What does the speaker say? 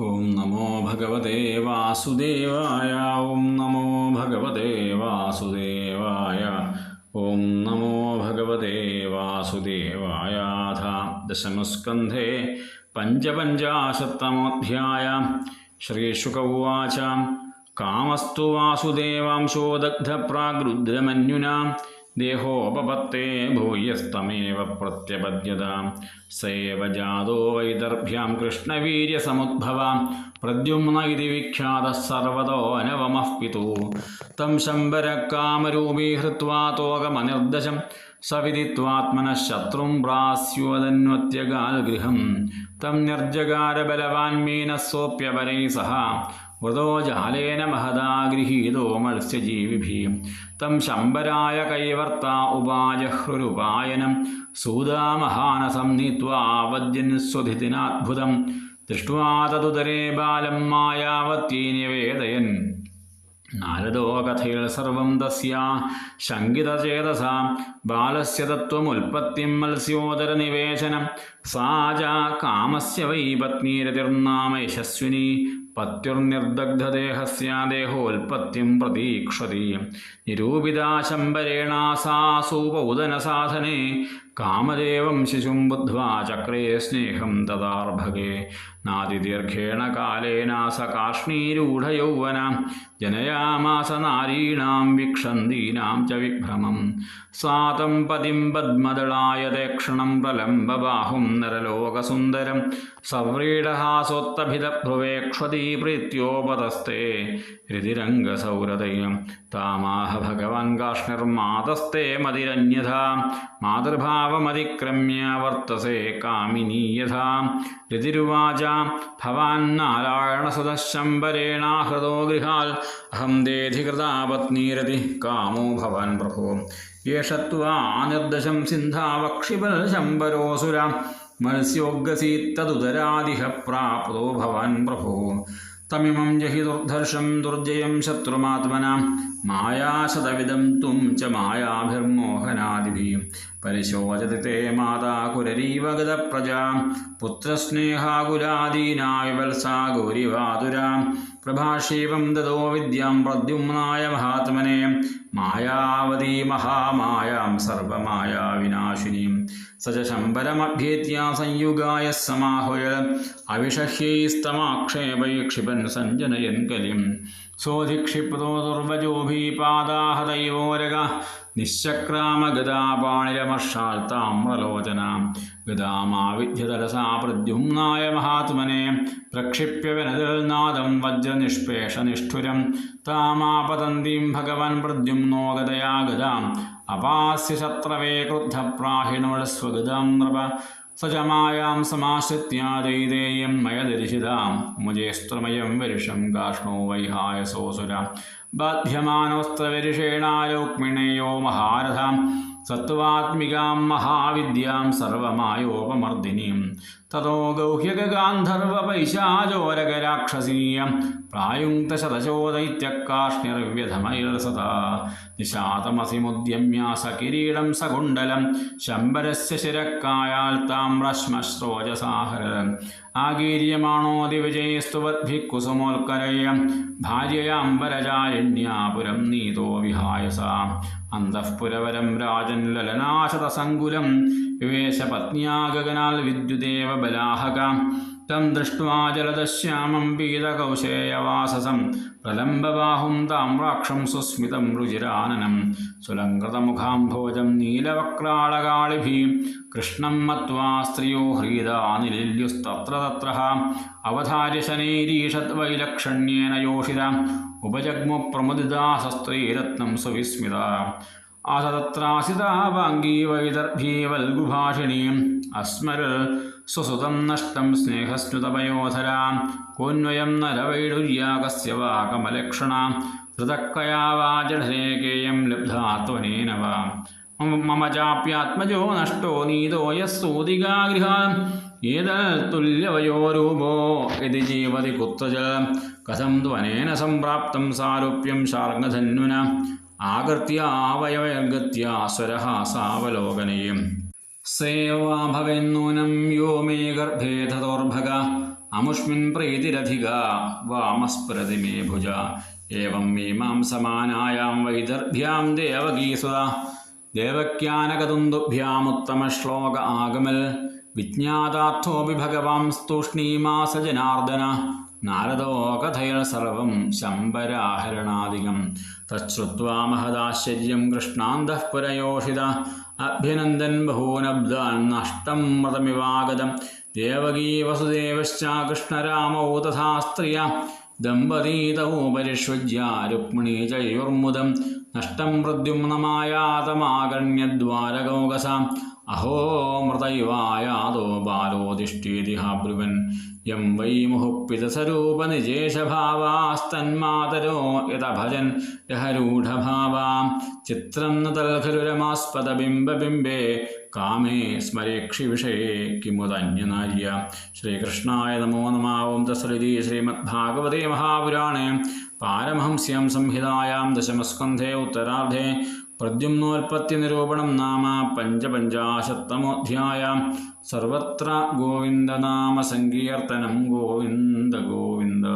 ഓം നമോ ഭഗവതേ വാസുദേവായ ഓം നമോ ഭഗവതേ വാസുദേവായ ഓം നമോ ഭഗവതേ വാസുദേവായാഥ ദശമസ്കന്ധേ പഞ്ചപഞ്ചാശത്തമോധ്യായ ശ്രീശുക ഉവാച കാമസ്തു വാസുദേവാംശോ ദഗ്ധപ്രാഗൃദ്രമന്യുനാ ദേഹോപപത്തേ ഭൂയസ്തമേവ പ്രത്യപദ്യതാം. സേവ ജാതോ വൈദർഭ്യാം കൃഷ്ണവീര്യസമുദ്ഭവ. പ്രദ്യുമ്ന ഇതി വിഖ്യാത സർവതോ അനവമഃ പിതു. തം ശംബരക്കാമരൂപീ ഹൃത്വാ തോകമനിർദ്ദശം സവിദിത്വാത്മന ശത്രും പ്രാസ്യോദന്വത്യഗാൽ ഗൃഹം തം നിർജകാരബലവാൻ മീനസ്സോപ്യപരൈ സഹ. വൃതോ ജാലേന മഹദാ ഗൃഹീതോ മത്സ്യജീവിഭിः തം ശംബരായ കൈവർത്ത ഉപാജഹ്രുരുപായനം. സൂതാമഹാനസം നീത്വാവദ്യൻ സ്വധിതിനാദ്ഭുതം ദൃഷ്ട്വാ ബാലം മായാവത്തീ നിവേദയൻ. നാരദോ കഥയിൽ സർവം തസ്യ ശങ്കിതചേതസ. ബാലസ്യ തത്വമുൽപ്പത്തിം മത്സ്യോദരനിവേശനം സാ ച കാമസ്യ വൈ പത്നീരതിർനാമ യശസ്വിനി. പത്യുർനിർദഗ്ധദേഹസ്യ ദേഹോൽപത്തിം പ്രതീക്ഷതി. നിരൂപിതാ ശംബരേണ സാ സൂപൗദനസാധനെ കാമദേവം ശിശും ബുദ്ധ്വാ ചക്രേ സ്നേഹം തദാർഭകേ. നാതിദീർഘേണ കാലേന സ കാഷ്ണീരൂഢയൗവന ജനയാമാസ നാരീണാം വിക്ഷന്തീനാം ച വിഭ്രമം. സാതം പതിം പദ്മദളായതേക്ഷണം പ്രലംബബാഹും നരലോകസുന്ദരം. സവ്രീഡഹാസോത്തഭിതഭ്രുവേക്ഷതീ പ്രീത്യോപതസ്തേ രതിരംഗസൗരതയം താമാഹ ഭഗവാൻ കാഷ്ണിർമാതസ്തേ മതിരന്യഥാ. മാതൃഭാവമതിക്രമ്യ വർത്തസേ കാമിനീ യഥാ. രതിരുവാച ഭവാൻ നാരായണസുതശംബരേണാഹൃതോ ഗൃഹാൽ. അഹം ദേധികൃതാ പത്നീരതി കാമോ ഭവാൻ പ്രഭോ. യേഷ നിർദ്ദശം സിന്ധാവക്ഷിപൽ ശംബരോസുര മത്സ്യോഗ്ഗസീത്തതുദരാദിഹ പ്രാപ്തോ ഭവാൻ പ്രഭോ. തമിമം ജഹി ദുർധർഷം ദുർജയം ശത്രുമാത്മന. മായാശതവിധം തും ച മായാഭിർമോഹനാദിഭീം പരിശോചതി തേ മാതാ കുരരീവ ഗതപ്രജാ പുത്രസ്നേഹാകുലാദീനാ വിവത്സാ ഗൗരിവാതുരാ. പ്രഭാഷീവം ദദോ വിദ്യാം പ്രദ്യുമ്നായ മഹാത്മനെ. മായാവതീ മഹാമായാം സർവമായാ വിനാശിനീം സജ ച ശംബരമഭ്യേത്യ സംയുഗായ സമാഹുയ അവിഷഹ്യൈസ്തമാക്ഷേപൈ ക്ഷിപൻ സഞ്ജനയൻ കലിം. സോധിക്ഷിപ്തോ ദുർവജോഭീപാദാഹതയോരക നിശ്ചക്രാമഗതാപാണിരമർഷാൽ താമ്രലോചന ഗതാമാവിദ്യതലസാ പ്രദ്യുംനായ മഹാത്മനെ പ്രക്ഷിപ്യ വിനതിൽ നാദം വജ്രനിഷ്പേഷനിഷ്ഠുരം. താമാപതന്തീം ഭഗവൻ പ്രദ്യുംനോ ഗതയാ ഗതാം അപാസ്യ ശത്രവേ ക്രുദ്ധപ്രാഹിണോളസ്വഗതാം നൃപ. സജമായാം സമാശ്രിത്യാദൈതേയം മയദരിശിതാം മുജേസ്ത്രമയം വരിഷം കാഷ്ണോ വൈഹായസോസുര. ബാധ്യമാനോസ്ത്രവരിഷേണാരോക്മിണേയോ മഹാരഥാം. സത്വാത്മികാം മഹാവിദ്യാം സർവമായോപമർദിനീം തതോ ഗൗഹ്യഗാന്ധർവപൈശാചോരകരാക്ഷസീയം പ്രായുക്തശതശോദൈത്യക്കാഷ്ണിർവ്യധമൈർസതാ കിരീടം സകിരീടം സകുണ്ടലം. ശംബരസ്യ ശിരക്കായാൽ താമ്രശ്മശ്രോജസാഹരം ആകീര്യമാണോതിവിജയസ്തുവദ്ഭിः കുസുമോൽക്കരയം ഭാര്യയാംബരജാരണ്യാപുരം നീതോ വിഹായസ. അന്തഃപുരവരം രാജൻ ലലനാശതസങ്കുലം. വിവേശ പത്ന്യാ ഗഗനാൽ വിദ്യുദേവ ബലാഹക തം ദൃഷ്ട്വാ ജലദശ്യാമം പീതകൗശേയവാസസം പ്രലംബബാഹും താമ്രാക്ഷം സുസ്മിതം രുചിരാനനം സുലങ്കൃതമുഖാംഭോജം നീലവക്രാളകാളിഭി കൃഷ്ണം മത്വാ സ്ത്രിയോ ഹ്രീദാനിലില്യുസ്തത്ര തത്ര അവധാര്യ ശനൈരീഷത് വൈലക്ഷണ്യേന യോഷിത ഉപജഗ്മു പ്രമുദിതാ സസ്ത്രീരത്നം സുവിസ്മിത ആസതത്രാസിതാവാംഗീ വൈദർഭീ വൽഗുഭാഷിണീം അസ്മരൽ സ്വസുതം നഷ്ടം സ്നേഹസ്നുതപയോധരാ കോന്വയം നരവൈഡുര്യാകസ്യ വാ കമലക്ഷണ ധൃതക്കയാ വാ ജഠരേകേയം ലബ്ധാ ത്വനേന വാ. മമ- ചാപ്യാത്മജോ നഷ്ടോ നീതോ യസ്സൂതികാഗൃഹാൻ ഏതത്തുല്യവയോരൂപോ യതി ജീവതി കുത്തജ കഥം ത്വനേന സംപ്രാപ്തം സാരൂപ്യം ശാർഗധന്വന ആകൃത്യാവയവഗത്യ സ്വരഹാസാവലോകനയും സേവാ ഭവന്നൂനം യോ മേ ഗർഭേ തതോർഭക അമുഷ്മിൻ പ്രീതിരധിക വാമസ്പ്രതി മേ ഭുജ. ഏവം മീമാംസമാനായാം സമാനായാം വൈദർഭ്യാം ദേവകീസുത. ദേവക്യാനകതുന്ദുഭ്യാമുത്തമശ്ലോക ആഗമൽ. വിജ്ഞാതാർത്ഥോപി ഭഗവാം സ്തൂഷ്ണീമാസ ജനാർദ്ദന നാരദോ കഥയൽ സർവം ശമ്പരാഹരണാദികം തശ്രുത്വാ മഹദാശ്ചര്യം കൃഷ്ണാന്തഃ പുരയോഷിത. അഭ്യനന്ദൻ ബഹൂനബ്ദാൻ നഷ്ടം മൃതമിവാഗതം ദേവകീ വസുദേവശ്ച കൃഷ്ണരാമൗ തഥാ സ്ത്രിയ ദമ്പതീതൗ പരിഷ്വജ്യ രുക്മിണീ ചയുർമുദം നഷ്ടം പ്രദ്യുമ്നമായാതമാകണ്യദ്വാരകൗകസാം അഹോ മൃതയുവായാതോ ബാലോദിഷ്ടീതി ബ്രുവൻ യം വൈ മുഹുപ്പിതസ്വരൂപനിജേഷഭാവാസ്തന്മാതരോ യഥഭജൻ യഹരൂഢഭാവാം ചിത്രം ന കാമേ സ്മരേക്ഷി വിഷയേ കിമുതന്യനാര്യ ശ്രീകൃഷ്ണായ നമോ നമാവും ദശരഥി ശ്രീമദ്ഭാഗവതേ മഹാപുരാണേ. പാരമഹംസ്യം സംഹിതായാം ദശമസ്കന്ധേ ഉത്തരാർദ്ധേ പ്രദ്യുമ്നോൽപത്തിനിരൂപണം നാമ പഞ്ചപഞ്ചാശത്തമോധ്യായ സർവത്ര ഗോവിന്ദനാമ സങ്കീർത്തനം ഗോവിന്ദ ഗോവിന്ദ